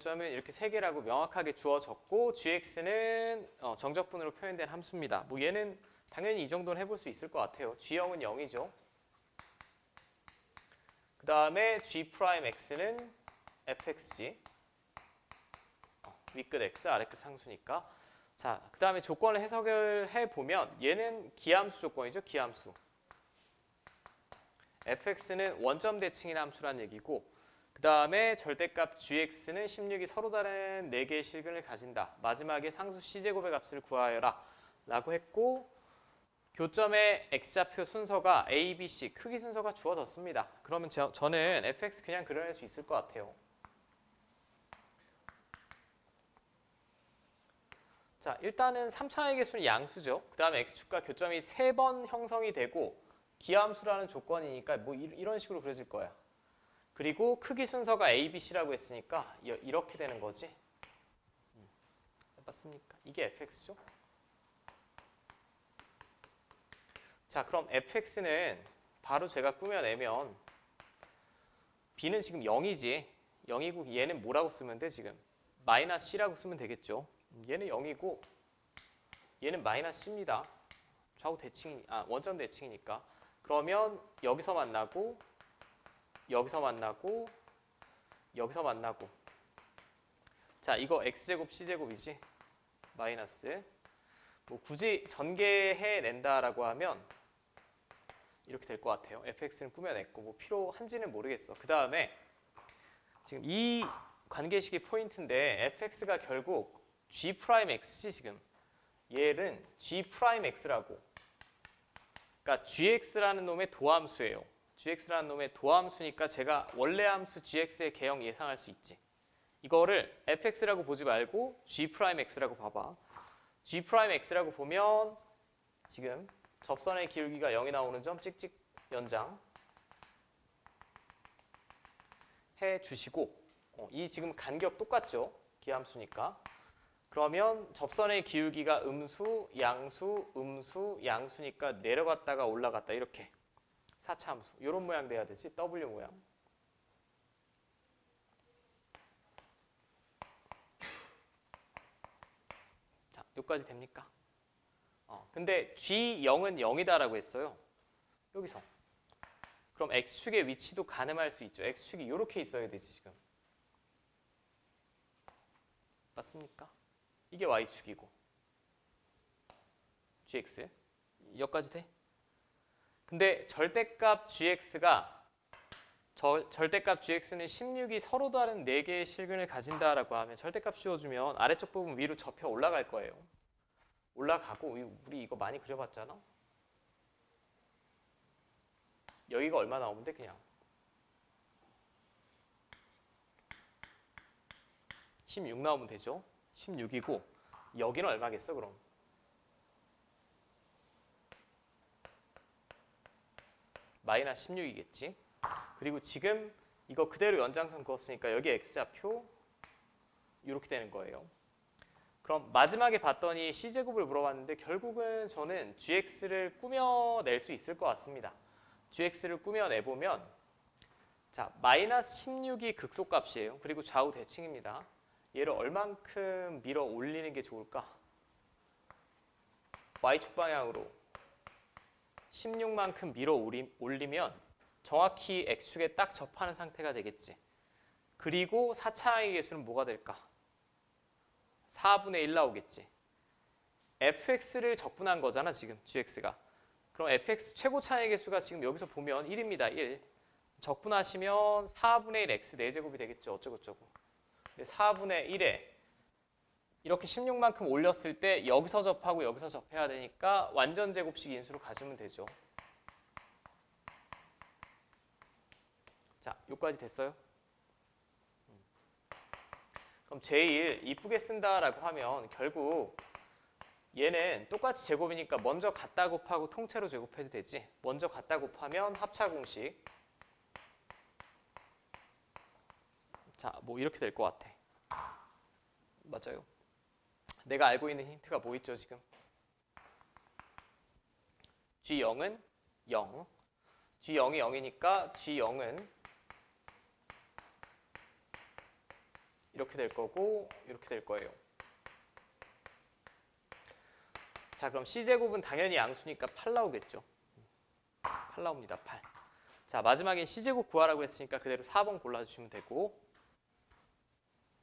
교점은 이렇게 세 개라고 명확하게 주어졌고 gx는 어, 정적분으로 표현된 함수입니다. 뭐 얘는 당연히 이 정도는 해볼 수 있을 것 같아요. g0은 0이죠. 그 다음에 g'x는 fxg 어, 위끝 x, 아래끝 상수니까 자, 그 다음에 조건을 해석을 해보면 얘는 기함수 조건이죠. 기함수 fx는 원점 대칭인 함수란 얘기고 그 다음에 절대값 gx는 16이 서로 다른 4개의 실근을 가진다. 마지막에 상수 c제곱의 값을 구하여라 라고 했고 교점의 x좌표 순서가 a, b, c 크기 순서가 주어졌습니다. 그러면 저, 저는 fx 그냥 그려낼 수 있을 것 같아요. 자 일단은 3차의 개수는 양수죠. 그 다음에 x축과 교점이 3번 형성이 되고 기함수라는 조건이니까 뭐 이- 이런 식으로 그려질 거야. 그리고 크기 순서가 A, B, C라고 했으니까 이- 이렇게 되는 거지. 음, 맞습니까? 이게 fx죠. 자, 그럼 fx는 바로 제가 꾸며내면 b는 지금 0이지. 0이고 얘는 뭐라고 쓰면 돼 지금? 마이너스 c라고 쓰면 되겠죠. 음, 얘는 0이고 얘는 마이너스 c입니다. 좌우 대칭, 아 원점 대칭이니까. 그러면 여기서 만나고 여기서 만나고 여기서 만나고. 자 이거 x제곱 c제곱이지? 마이너스. 뭐 굳이 전개해낸다라고 하면 이렇게 될 것 같아요. fx는 꾸며냈고 뭐 필요한지는 모르겠어. 그 다음에 지금 이 관계식이 포인트인데 fx가 결국 g'x지 지금. 얘는 g'x라고. 그러니까 gx라는 놈의 도함수예요. Gx라는 놈의 도함수니까 제가 원래 함수 gx의 개형 예상할 수 있지. 이거를 fx라고 보지 말고 g'x라고 봐봐. g'x라고 보면 지금 접선의 기울기가 0이 나오는 점 찍찍 연장 해 주시고 어, 이 지금 간격 똑같죠? 기함수니까. 그러면 접선의 기울기가 음수, 양수, 음수, 양수니까 내려갔다가 올라갔다 이렇게 4차 함수. 이런 모양 돼야 되지? W 모양. 자 여기까지 됩니까? 어, 근데 G0은 0이다라고 했어요. 여기서. 그럼 X축의 위치도 가늠할 수 있죠. X축이 이렇게 있어야 되지 지금. 맞습니까? 이게 y축이고. Gx 여기까지 돼? 근데 절대값 gx가 저, 절대값 gx는 16이 서로 다른 4개의 실근을 가진다라고 하면 절대값 씌워주면 아래쪽 부분 위로 접혀 올라갈 거예요. 올라가고 우리 이거 많이 그려봤잖아. 여기가 얼마 나오면 돼 그냥 16 나오면 되죠. 16이고 여기는 얼마겠어 그럼? 마이너스 16이겠지. 그리고 지금 이거 그대로 연장선 그었으니까 여기 x좌표 이렇게 되는 거예요. 그럼 마지막에 봤더니 c제곱을 물어봤는데 결국은 저는 gx를 꾸며낼 수 있을 것 같습니다. gx를 꾸며내보면 자 마이너스 16이 극소값이에요. 그리고 좌우 대칭입니다. 얘를 얼만큼 밀어 올리는 게 좋을까? y축 방향으로 16만큼 밀어 올리- 올리면 정확히 x축에 딱 접하는 상태가 되겠지. 그리고 4차의 개수는 뭐가 될까? 4분의 1 나오겠지. fx를 적분한 거잖아 지금 gx가. 그럼 fx 최고 차의 개수가 지금 여기서 보면 1입니다. 1. 적분하시면 4분의 1 x 4제곱이 되겠죠. 어쩌고저쩌고. 4분의 1에 이렇게 16만큼 올렸을 때 여기서 접하고 여기서 접해야 되니까 완전 제곱식 인수로 가시면 되죠. 자, 여기까지 됐어요? 음. 그럼 제일 이쁘게 쓴다라고 하면 결국 얘는 똑같이 제곱이니까 먼저 갖다 곱하고 통째로 제곱해도 되지. 먼저 갖다 곱하면 합차 공식. 자, 뭐 이렇게 될 것 같아. 맞아요. 내가 알고 있는 힌트가 뭐 있죠, 지금? G0은 0. G0이 0이니까 G0은 이렇게 될 거고 이렇게 될 거예요. 자 그럼 C제곱은 당연히 양수니까 8 나오겠죠. 8 나옵니다. 8. 자 마지막엔 C제곱 구하라고 했으니까 그대로 4번 골라주시면 되고